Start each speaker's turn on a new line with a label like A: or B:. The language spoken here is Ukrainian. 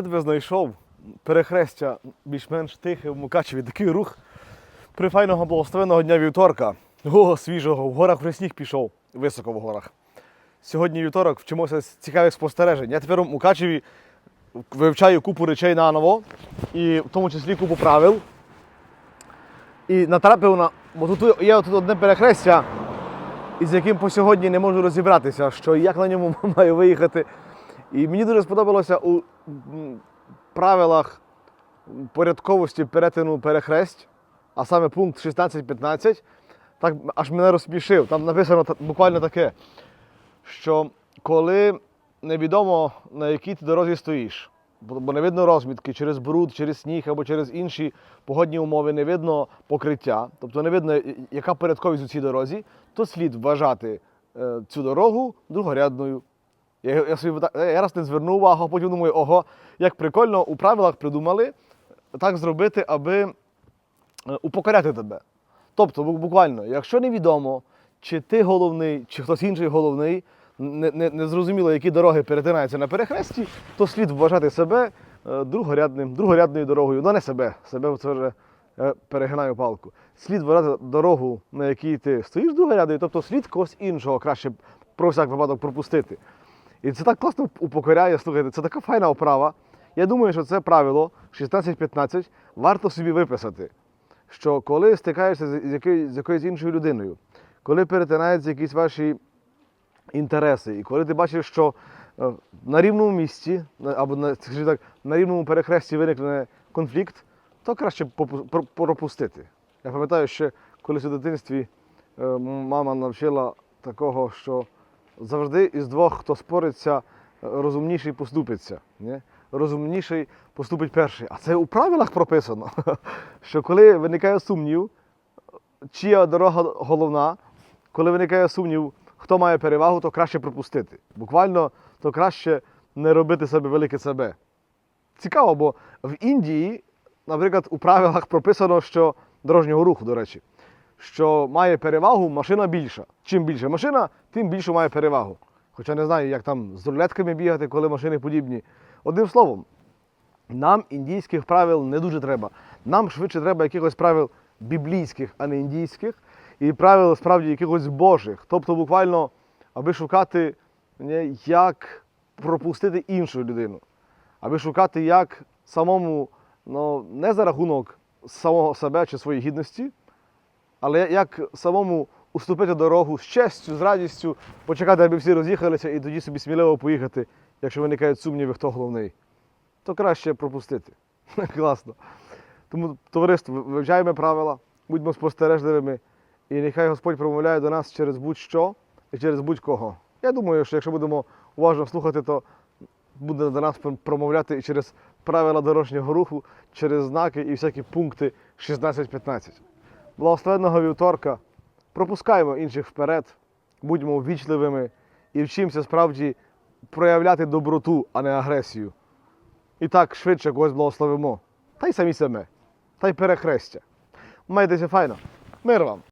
A: знайшов перехрестя більш-менш тихе в Мукачеві. Такий рух прифайного благословеного дня вівторка. О, свіжого, в горах вже сніг пішов, високо в горах. Сьогодні вівторок вчимося з цікавих спостережень. Я тепер у Мукачеві вивчаю купу речей наново, і в тому числі купу правил. І натрапив на. Бо тут є тут одне перехрестя, із яким по сьогодні не можу розібратися, що як на ньому маю виїхати. І мені дуже сподобалося у правилах порядковості перетину перехресть, а саме пункт 16.15, так аж мене розсмішив. Там написано буквально таке, що коли невідомо на якій ти дорозі стоїш, бо не видно розмітки через бруд, через сніг або через інші погодні умови, не видно покриття, тобто не видно, яка порядковість у цій дорозі, то слід вважати е, цю дорогу другорядною. Я, я, собі я раз не звернув увагу, а потім думаю, ого, як прикольно у правилах придумали так зробити, аби е, упокоряти тебе. Тобто, буквально, якщо невідомо, чи ти головний, чи хтось інший головний, не, не, не зрозуміло, які дороги перетинаються на перехресті, то слід вважати себе е, другорядним, другорядною дорогою. Ну не себе, себе це вже е, перегинаю палку. Слід вважати дорогу, на якій ти стоїш другорядною, тобто слід когось іншого краще про всяк випадок пропустити. І це так класно упокоряє, слухайте, це така файна оправа. Я думаю, що це правило 16-15 варто собі виписати. Що коли стикаєшся з, якоюсь, з якоюсь іншою людиною, коли перетинаються якісь ваші інтереси, і коли ти бачиш, що е, на рівному місці, або на, скажімо так, на рівному перехресті виникне конфлікт, то краще пропустити. Я пам'ятаю, ще колись у дитинстві е, мама навчила такого, що завжди із двох, хто спориться, розумніший поступиться. Ні? Розумніший поступить перший. А це у правилах прописано, що коли виникає сумнів, чия дорога головна, коли виникає сумнів, хто має перевагу, то краще пропустити. Буквально то краще не робити себе велике себе. Цікаво, бо в Індії, наприклад, у правилах прописано, що дорожнього руху, до речі, що має перевагу машина більша. Чим більше машина, тим більше має перевагу. Хоча не знаю, як там з рулетками бігати, коли машини подібні. Одним словом, нам індійських правил не дуже треба. Нам швидше треба якихось правил біблійських, а не індійських, і правил справді якихось божих. Тобто, буквально, аби шукати, як пропустити іншу людину, аби шукати, як самому, ну, не за рахунок самого себе чи своєї гідності, але як самому уступити дорогу з честю, з радістю, почекати, аби всі роз'їхалися, і тоді собі сміливо поїхати, якщо виникають сумніви, хто головний то краще пропустити. Класно. Тому, товариство, вивчаємо правила, будьмо спостережливими, і нехай Господь промовляє до нас через будь-що і через будь-кого. Я думаю, що якщо будемо уважно слухати, то буде до нас промовляти і через правила дорожнього руху, через знаки і всякі пункти 16-15. Благословенного вівторка. Пропускаємо інших вперед, будьмо ввічливими і вчимося справді проявляти доброту, а не агресію. І так швидше когось благословимо. Та й самі себе, та й перехрестя. Майтеся файно. Мир вам!